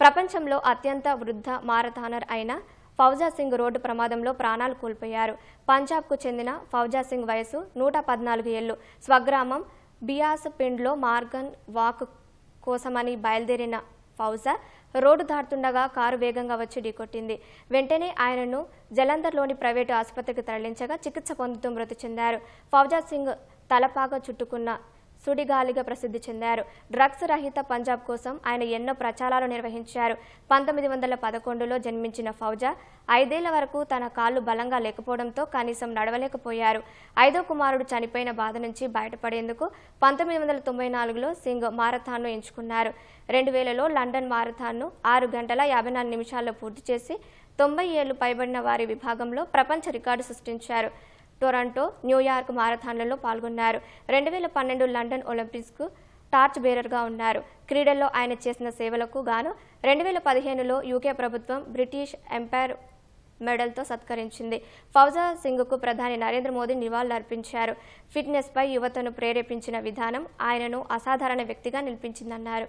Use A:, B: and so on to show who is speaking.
A: ప్రపంచంలో అత్యంత వృద్ధ మారథానర్ అయిన ఫౌజా సింగ్ రోడ్డు ప్రమాదంలో ప్రాణాలు కోల్పోయారు. పంజాబ్కు చెందిన ఫౌజా సింగ్ వయసు నూట పద్నాలుగు ఏళ్ళు స్వగ్రామం బియాస్ పిండ్లో మార్గన్ వాక్ కోసమని బయలుదేరిన ఫౌజా రోడ్డు దాటుతుండగా కారు వేగంగా వచ్చి ఢీకొట్టింది. వెంటనే ఆయనను జలంధర్లోని ప్రైవేటు ఆసుపత్రికి తరలించగా చికిత్స పొందుతూ మృతి చెందారు. ఫౌజా సింగ్ తలపాగా చుట్టుకున్న సుడిగాలిగా ప్రసిద్ధి చెందారు. డ్రగ్స్ రహిత పంజాబ్ కోసం ఆయన ఎన్నో ప్రచారాలు నిర్వహించారు. పంతొమ్మిది వందల పదకొండులో జన్మించిన ఫౌజా ఐదేళ్ళ వరకు తన కాళ్ళు బలంగా లేకపోవడంతో కనీసం నడవలేకపోయారు. ఐదో కుమారుడు చనిపోయిన బాధ నుంచి బయటపడేందుకు పంతొమ్మిది వందల తొంభై నాలుగులో సింగ్ మారథాన్ను ఎంచుకున్నారు. రెండు వేలలో లండన్ మారథాన్ను ఆరు గంటల యాభై నాలుగు నిమిషాల్లో పూర్తి చేసి తొంభై ఏళ్ళు పైబడిన వారి విభాగంలో ప్రపంచ రికార్డు సృష్టించారు. టొరంటో న్యూయార్క్ మారథాన్లలో పాల్గొన్నారు. రెండు వేల పన్నెండు లండన్ ఒలింపిక్స్కు టార్చ్ బేరర్గా ఉన్నారు. క్రీడల్లో ఆయన చేసిన సేవలకు గాను రెండు వేల పదిహేనులో యూకే ప్రభుత్వం బ్రిటిష్ ఎంపైర్ మెడల్తో సత్కరించింది. ఫౌజా సింగ్కు ప్రధాని నరేంద్ర మోదీ నివాళులర్పించారు. ఫిట్నెస్పై యువతను ప్రేరేపించిన విధానం ఆయనను అసాధారణ వ్యక్తిగా నిలిపించిందన్నారు.